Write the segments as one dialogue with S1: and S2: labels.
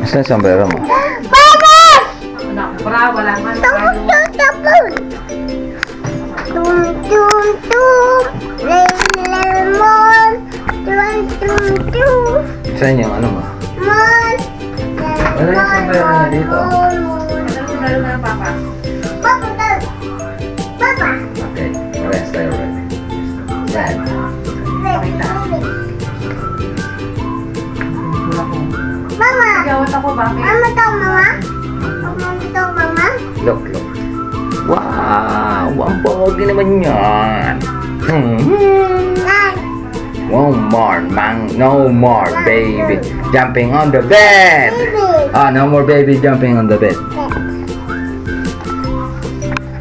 S1: Asan yung sombrero mo?
S2: Baba!
S3: Anak, bra, wala nga
S2: Tum,
S3: nakayo.
S2: tum, tum, tum, lemon, tum, tum, tum,
S1: Saan yung ano mo?
S2: mon,
S1: Wala yung sombrero niya dito.
S3: Ano yung meron na papa?
S2: Papa, papa, papa.
S1: Okay, rest tayo ready. Red.
S2: Mama,
S3: Gawat ako, bakit?
S2: mama to, mama. Mama to, mama.
S1: Look, look. Wow! Ang pogi naman yan. Hmm. No more, mang. No more, baby. Jumping on the bed. Ah, no more baby jumping on the bed.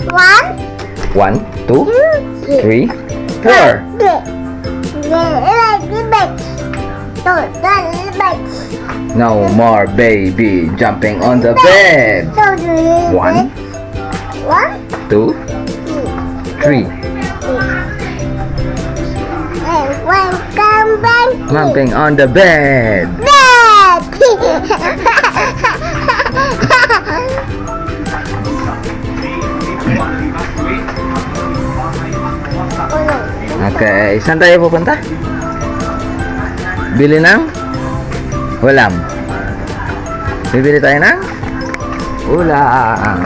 S2: One,
S1: One, two,
S2: two,
S1: three, four. No more baby jumping on the bed. One.
S2: One,
S1: Two, three.
S2: and one come back.
S1: Jumping on the bed. Okay, saan tayo pupunta? Bili ng ulam. Bibili tayo ng ulam.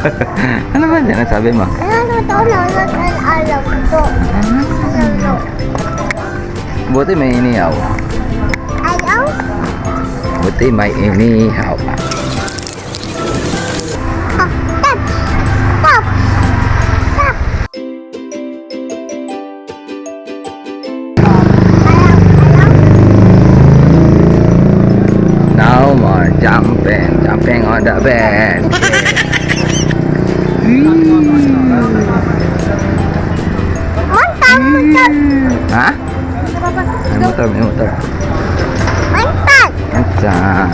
S1: ano ba yan? Sabi mo? Buti may inihaw. Buti may inihaw. No more jumping, jumping on the bed. Ha? May motor, may motor. Ayan.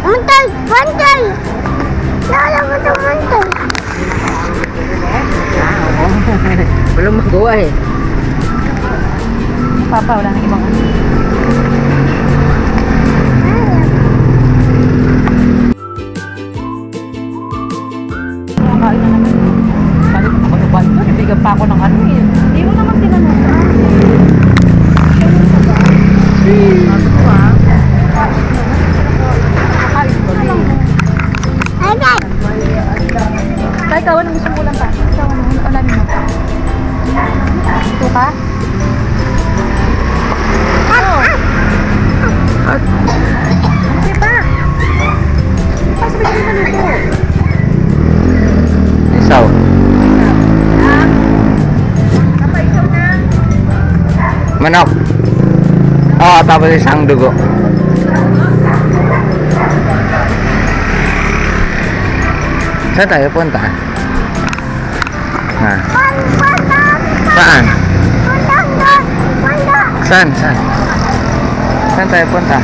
S2: Mantay! Mantay! Lala mo ito, mantay!
S1: Wala magawa eh.
S3: Papa, wala nang ibang ano. Kumakain na naman. Sabi ko, ano? Nabigyan pa ako ng
S1: Manok. Oo, tapos isang dugo. Saan tayo punta? Ha? Saan? Saan? Saan? Saan tayo punta?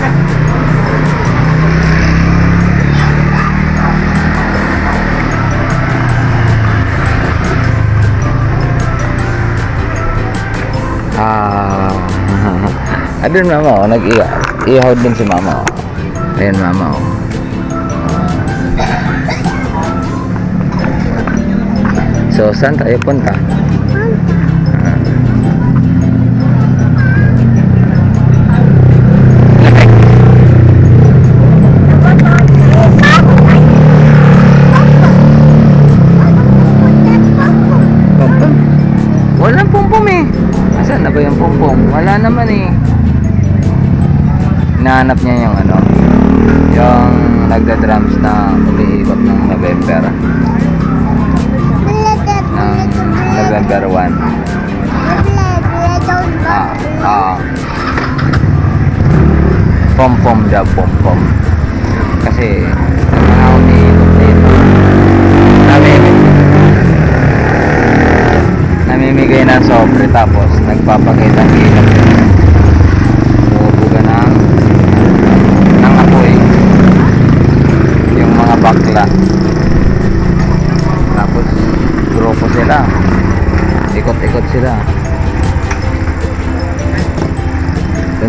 S1: Ah. Adun mama oh, nag-ihaw. Ihaw din si mama oh. Ayan mama oh. So, saan tayo punta? Naman eh. Hinahanap niya yung ano, yung nagda-drums na umiiwag ng November. Ng November 1. Ah, ah. Pom-pom daw, pom-pom. Kasi, mga umiiwag dito. Sabi, namimigay ng sobre tapos nagpapakita ng ilog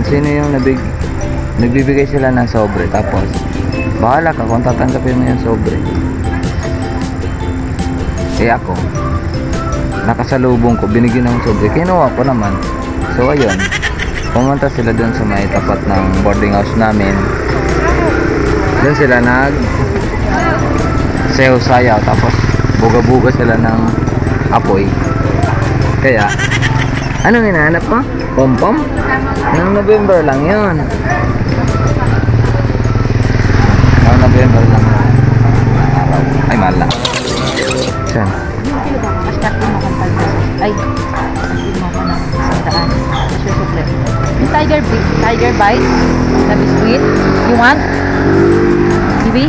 S1: sino yung nabig nagbibigay sila ng sobre? Tapos bahala ka kung tatanggapin mo yung sobre. Eh ako nakasalubong ko binigyan ng sobre. Kinuha ko naman. So ayun. Pumunta sila dun sa may tapat ng boarding house namin. Dun sila nag sayo sayaw tapos buga-buga sila ng apoy. Kaya anong hinahanap mo? pom-pom? Noong November lang yun noong November lang yun araw ay mahal lang saan?
S3: Kilo ba? Mas chat mo kung 5 pesos. Ay, yung tiger, tiger bite na biscuit. You want? Bibi?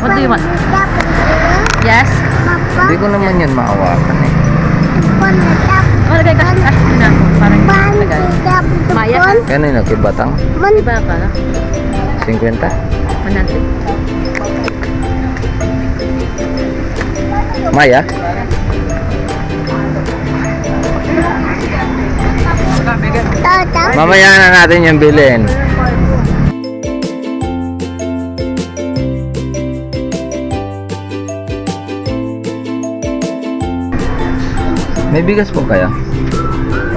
S3: What do you want? Yes?
S1: Hindi ko naman yun maawakan eh
S2: paano dapat?
S3: Oh, lagay ka cash din ako. Parang
S2: Paano
S3: lagay.
S2: dapat?
S3: Maya.
S1: Kano yun? Okay, batang?
S3: Diba ka?
S1: 50?
S3: 100.
S1: Maya? Mamaya na natin yung bilhin. May bigas po kaya?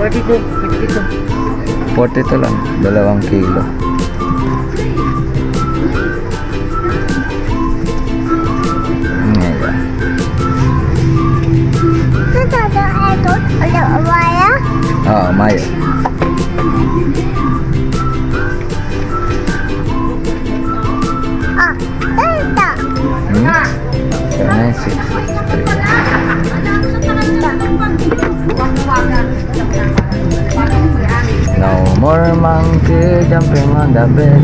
S3: 42. 52.
S1: 42 lang. Dalawang kilo. No more monkey jumping on the bed.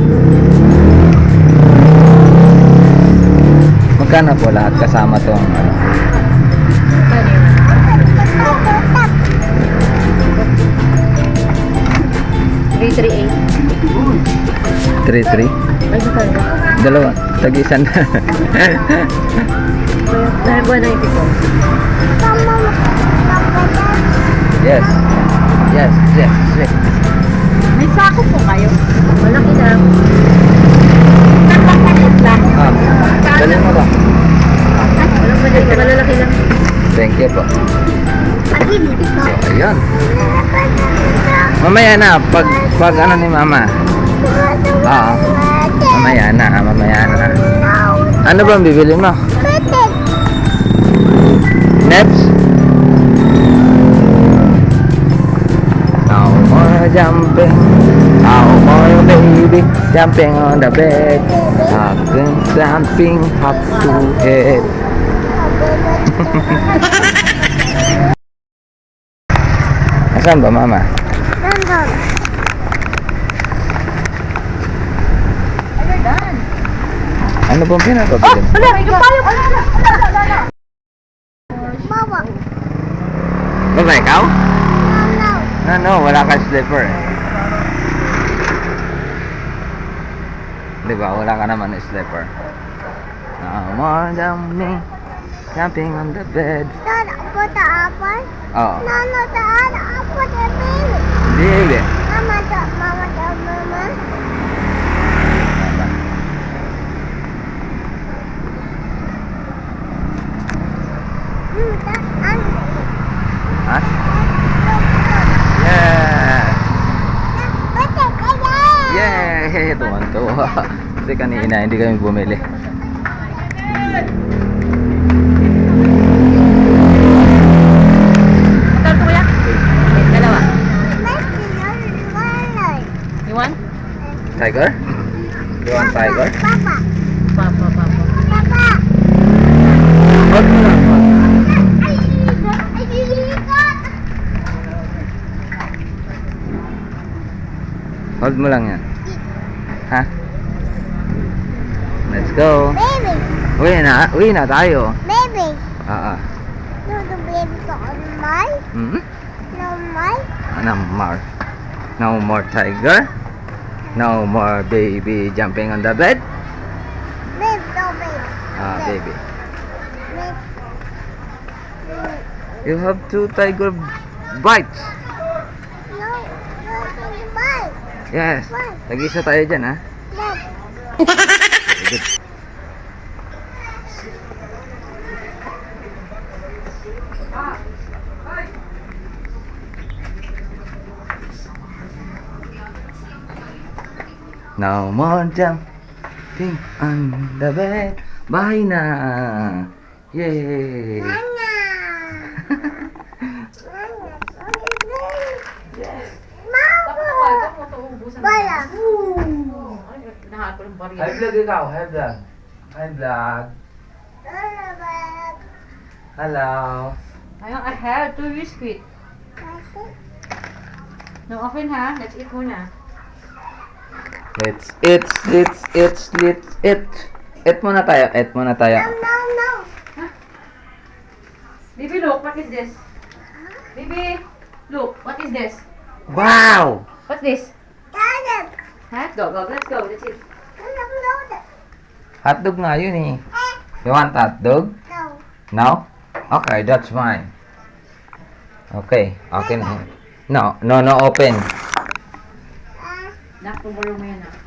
S1: Magkano po lahat kasama tong ano?
S3: Three, three, eight.
S1: 3-3?
S3: Ay, magkano ba?
S1: Dalawa. Tag-isan na.
S3: Dahil 94?
S2: Mama, papa,
S1: yes. Yes, yes, yes.
S3: May sako po kayo? Malaki lang.
S1: Ah, dali mo ba?
S3: Walang malaki, malalaki lang.
S1: Thank you po. So, ayun. Mamaya na, pag, pag ano ni mama. Oo. Mamaya na, mamaya na. Ano ba ang bibili mo? Neps? Jumping, no more baby jumping on the bed. Something up to head. Asan ba mama?
S2: Nandun.
S1: Ano bang pinapabili mo?
S3: Wala, yung payo. Wala, wala, wala.
S2: Mama.
S1: Baba ikaw?
S2: No,
S1: No, no, wala ka slipper. Di ba? Wala ka naman slipper. No more than me jumping on the bed.
S2: Dad, ako ta apple.
S1: Oo.
S2: Nano, dad, ako ta baby.
S1: Hindi.
S2: Mama, mama, mama. Hmm, da, ano?
S1: Ha? Yeah!
S2: Bate, kaya.
S1: Yay! Tuwan-tuwa. Kasi kanina hindi kami bumili.
S3: Magkano po kuya? Eh, dalawa.
S2: Nice to know you are
S3: You want?
S1: Tiger? You want tiger?
S2: Papa,
S3: Papa, papa.
S2: papa.
S1: Hold mo lang. hold.
S2: Ay.
S1: Hold mo lang yan. Ha? Let's go.
S2: Baby,
S1: Uwi na, uwi na tayo.
S2: baby.
S1: Ah, ah.
S2: No, the baby got on my.
S1: Hmm?
S2: No, my.
S1: No more. No more tiger. No more baby jumping on the bed.
S2: Babe, no, babe.
S1: Ah, baby. You have two tiger bites.
S2: No, no, no, my.
S1: Yes.
S2: Why?
S1: Tag-isa tayo dyan, ha?
S2: Babe.
S1: No more jumping on the bed. Bahay na. Yay.
S2: Nana. Nana. Mama. Bala.
S3: Nahat ko ng barya.
S1: Hi vlog ikaw, hi vlog. Hi vlog.
S2: Nana, bala.
S1: Hello.
S3: Ayun, I have two biscuit. No open ha. Let's eat muna.
S1: Let's eat, let's eat, let's eat. Eat muna tayo, eat muna tayo.
S2: No, no, no.
S3: Baby, look. What is this? Baby, look. What is this?
S1: Wow!
S3: What's this?
S2: Dad.
S3: Huh? Go, go. Let's go. Let's eat.
S2: No, no, no.
S1: Hotdog nga yun eh. You want hotdog?
S2: no.
S1: No? Okay, that's mine. Okay, okay na. No, no, no open.
S3: Nak, pumulong mo yan ah.